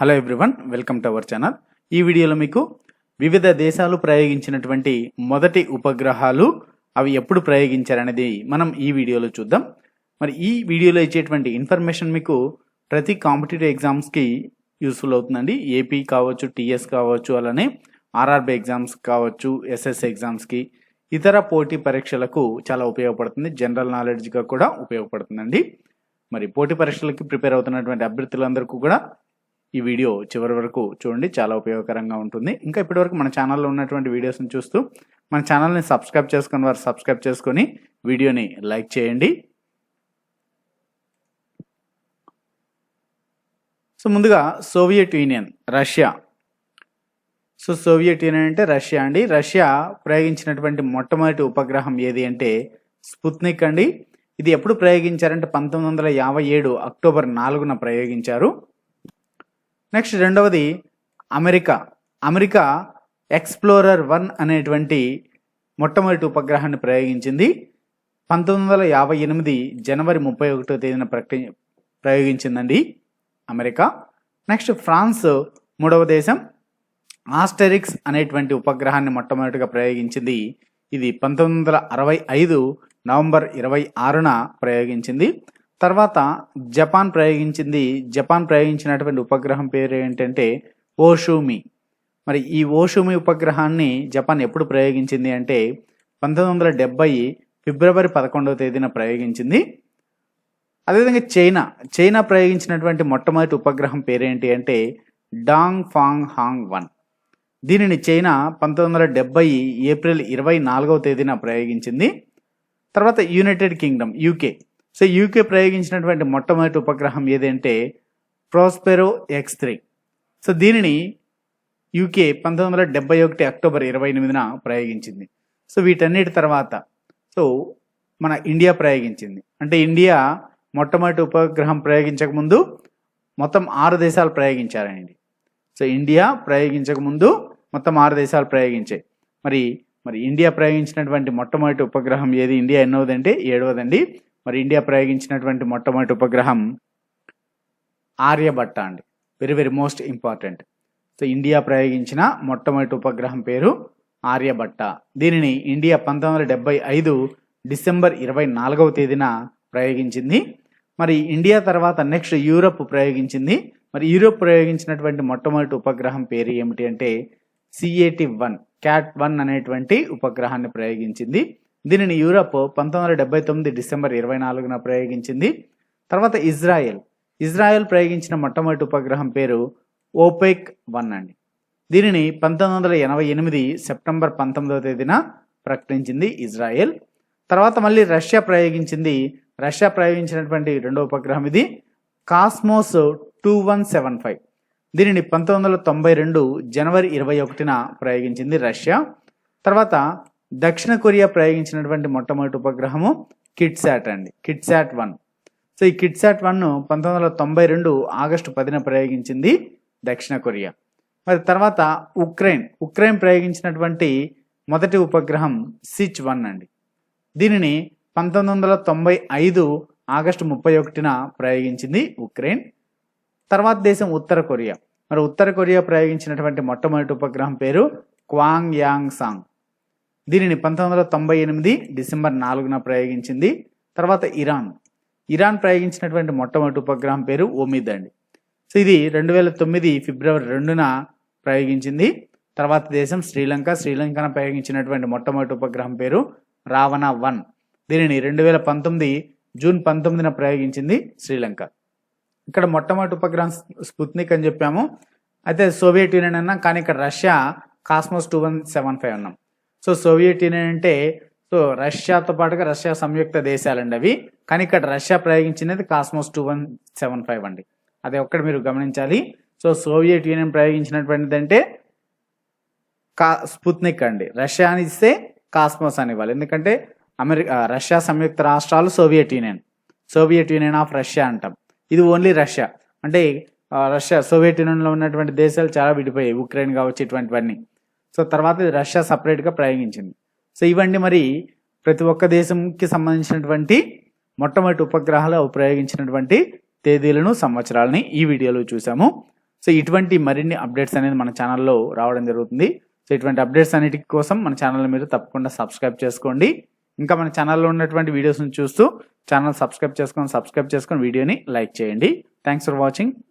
Hello everyone welcome to our channel ఈ వీడియోలో మీకు వివిధ దేశాలు ప్రయోగించినటువంటి మొదటి ఉపగ్రహాలు అవి ఎప్పుడు ప్రయోగించారనేది మనం ఈ వీడియోలో చూద్దాం. మరి ఈ వీడియోలో ఇచ్చేటువంటి ఇన్ఫర్మేషన్ మీకు ప్రతి కాంపిటేటివ్ ఎగ్జామ్స్కి యూస్ఫుల్ అవుతుందండి. ఏపీ కావచ్చు టీఎస్ కావచ్చు అలానే ఆర్ఆర్బి ఎగ్జామ్స్ కావచ్చు ఎస్ఎస్ ఎగ్జామ్స్కి ఇతర పోటీ పరీక్షలకు చాలా ఉపయోగపడుతుంది. జనరల్ నాలెడ్జ్గా కూడా ఉపయోగపడుతుందండి. మరి పోటీ పరీక్షలకి ప్రిపేర్ అవుతున్నటువంటి అభ్యర్థులందరికీ కూడా ఈ వీడియో చివరి వరకు చూడండి. చాలా ఉపయోగకరంగా ఉంటుంది. ఇంకా ఇప్పటివరకు మన ఛానల్లో ఉన్నటువంటి వీడియోస్ని చూస్తూ మన ఛానల్ని సబ్స్క్రైబ్ చేసుకుని వారు సబ్స్క్రైబ్ చేసుకొని వీడియోని లైక్ చేయండి. సో ముందుగా Soviet Union Russia. So Soviet Union అంటే రష్యా అండి. రష్యా ప్రయోగించినటువంటి మొట్టమొదటి ఉపగ్రహం ఏది అంటే స్పుత్నిక్ అండి. ఇది ఎప్పుడు ప్రయోగించారంటే పంతొమ్మిది వందల యాభై ఏడు అక్టోబర్ నాలుగున ప్రయోగించారు. నెక్స్ట్ రెండవది అమెరికా. అమెరికా ఎక్స్ప్లోరర్ వన్ అనేటువంటి మొట్టమొదటి ఉపగ్రహాన్ని ప్రయోగించింది. పంతొమ్మిది వందల యాభై ఎనిమిది జనవరి ముప్పై ఒకటో తేదీన ప్రకటి ప్రయోగించిందండి అమెరికా. నెక్స్ట్ ఫ్రాన్స్ మూడవ దేశం. ఆస్టెరిక్స్ అనేటువంటి ఉపగ్రహాన్ని మొట్టమొదటిగా ప్రయోగించింది. ఇది పంతొమ్మిది వందల అరవై ఐదు నవంబర్ ఇరవై ఆరున ప్రయోగించింది. తర్వాత జపాన్ ప్రయోగించింది జపాన్ ప్రయోగించినటువంటి ఉపగ్రహం పేరు ఏంటంటే ఓషూమి. మరి ఈ ఓషూమి ఉపగ్రహాన్ని జపాన్ ఎప్పుడు ప్రయోగించింది అంటే పంతొమ్మిది వందల డెబ్బై ఫిబ్రవరి పదకొండవ తేదీన ప్రయోగించింది. అదేవిధంగా చైనా చైనా ప్రయోగించినటువంటి మొట్టమొదటి ఉపగ్రహం పేరేంటి అంటే డాంగ్ ఫాంగ్ హాంగ్ వన్ దీనిని చైనా పంతొమ్మిది వందల డెబ్బై ఏప్రిల్ ఇరవై నాలుగవ తేదీన ప్రయోగించింది. తర్వాత United Kingdom UK. So UK ప్రయోగించినటువంటి మొట్టమొదటి ఉపగ్రహం ఏదంటే ప్రోస్పెరో ఎక్స్ త్రీ సో దీనిని యూకే పంతొమ్మిది వందల డెబ్బై ఒకటి అక్టోబర్ ఇరవై ఎనిమిదిన ప్రయోగించింది. సో వీటన్నిటి తర్వాత సో మన ఇండియా ప్రయోగించింది. అంటే ఇండియా మొట్టమొదటి ఉపగ్రహం ప్రయోగించక ముందు మొత్తం ఆరు దేశాలు ప్రయోగించారండి. సో ఇండియా ప్రయోగించక ముందు మొత్తం ఆరు దేశాలు ప్రయోగించాయి. మరి మరి ఇండియా ప్రయోగించినటువంటి మొట్టమొదటి ఉపగ్రహం ఏది? ఇండియా ఎన్నోదంటే ఏడవదండి మరి ఇండియా ప్రయోగించినటువంటి మొట్టమొదటి ఉపగ్రహం ఆర్యభట్ట అండి. Very very most important so India ప్రయోగించిన మొట్టమొదటి ఉపగ్రహం పేరు ఆర్యభట్ట. దీనిని ఇండియా పంతొమ్మిది వందల ఐదు డిసెంబర్ ఇరవై నాలుగవ తేదీన ప్రయోగించింది. మరి ఇండియా తర్వాత నెక్స్ట్ యూరప్ ప్రయోగించింది. మరి యూరోప్ ప్రయోగించినటువంటి మొట్టమొదటి ఉపగ్రహం పేరు ఏమిటి అంటే సిఏటి వన్ క్యాట్ వన్ అనేటువంటి ఉపగ్రహాన్ని ప్రయోగించింది. దీనిని యూరప్ పంతొమ్మిది వందల డెబ్బై తొమ్మిది డిసెంబర్ ఇరవై నాలుగున ప్రయోగించింది. తర్వాత ఇజ్రాయెల్. ఇజ్రాయెల్ ప్రయోగించిన మొట్టమొదటి ఉపగ్రహం పేరు ఓపెక్ వన్ అండి. దీనిని పంతొమ్మిది వందల ఎనభై ఎనిమిది సెప్టెంబర్ పంతొమ్మిదవ తేదీన ప్రకటించింది ఇజ్రాయెల్. తర్వాత మళ్ళీ రష్యా ప్రయోగించింది. రష్యా ప్రయోగించినటువంటి రెండో ఉపగ్రహం ఇది Cosmos two one seven five. దీనిని పంతొమ్మిది వందల తొంభై రెండు జనవరి ఇరవై ఒకటిన ప్రయోగించింది రష్యా. తర్వాత దక్షిణ కొరియా ప్రయోగించినటువంటి మొట్టమొదటి ఉపగ్రహము కిట్సాట్ అండి. కిట్సాట్ వన్. సో ఈ కిట్సాట్ వన్ పంతొమ్మిది వందల తొంభై రెండు ఆగస్టు పదిన ప్రయోగించింది దక్షిణ కొరియా. మరి తర్వాత ఉక్రెయిన్. ఉక్రెయిన్ ప్రయోగించినటువంటి మొదటి ఉపగ్రహం సిచ్ వన్ అండి. దీనిని పంతొమ్మిది వందల తొంభై ఐదు ఆగస్టు ముప్పై ఒకటిన ప్రయోగించింది ఉక్రెయిన్. తర్వాత దేశం ఉత్తర కొరియా. మరి ఉత్తర కొరియా ప్రయోగించినటువంటి మొట్టమొదటి ఉపగ్రహం పేరు క్వాంగ్ యాంగ్ సాంగ్. దీనిని పంతొమ్మిది వందల తొంభై ఎనిమిది డిసెంబర్ నాలుగున ప్రయోగించింది. తర్వాత ఇరాన్. ఇరాన్ ప్రయోగించినటువంటి మొట్టమొదటి ఉపగ్రహం పేరు ఓమిద్ అండి. సో ఇది రెండు వేల తొమ్మిది ఫిబ్రవరి రెండున ప్రయోగించింది. తర్వాత దేశం శ్రీలంక. శ్రీలంకన ప్రయోగించినటువంటి మొట్టమొదటి ఉపగ్రహం పేరు రావణ వన్. దీనిని రెండు వేల పంతొమ్మిది జూన్ పంతొమ్మిదిన ప్రయోగించింది శ్రీలంక. ఇక్కడ మొట్టమొదటి ఉపగ్రహం స్పుత్నిక్ అని చెప్పాము. అయితే సోవియట్ యూనియన్ అన్నాం కానీ ఇక్కడ Russia Cosmos two one seven five అన్నాం. సో సోవియట్ యూనియన్ అంటే సో రష్యాతో పాటుగా రష్యా సంయుక్త దేశాలండి అవి. కానీ ఇక్కడ Russia ప్రయోగించినది Cosmos two one seven five అండి. అది ఒక్కటి మీరు గమనించాలి. సో సోవియట్ యూనియన్ ప్రయోగించినటువంటిది అంటే కా స్పుత్నిక్ అండి. రష్యా అని ఇస్తే కాస్మోస్ అని ఇవ్వాలి ఎందుకంటే అమెరికా రష్యా సంయుక్త రాష్ట్రాలు Soviet Union. Soviet Union of Russia అంటాం. ఇది ఓన్లీ రష్యా. అంటే రష్యా సోవియట్ యూనియన్లో ఉన్నటువంటి దేశాలు చాలా విడిపోయాయి. ఉక్రెయిన్ కావచ్చు ఇటువంటివన్నీ. సో తర్వాత ఇది రష్యా సపరేట్గా ప్రయోగించింది. సో ఇవన్నీ మరి ప్రతి ఒక్క దేశంకి సంబంధించినటువంటి మొట్టమొదటి ఉపగ్రహాలు అవి ప్రయోగించినటువంటి తేదీలను సంవత్సరాలని ఈ వీడియోలో చూసాము సో ఇటువంటి మరిన్ని అప్డేట్స్ అనేది మన ఛానల్లో రావడం జరుగుతుంది. సో ఇటువంటి అప్డేట్స్ అన్నిటి కోసం మన ఛానల్ మీరు తప్పకుండా సబ్స్క్రైబ్ చేసుకోండి. ఇంకా మన ఛానల్లో ఉన్నటువంటి వీడియోస్ని చూస్తూ ఛానల్ సబ్స్క్రైబ్ చేసుకొని సబ్స్క్రైబ్ చేసుకొని వీడియోని లైక్ చేయండి. Thanks for watching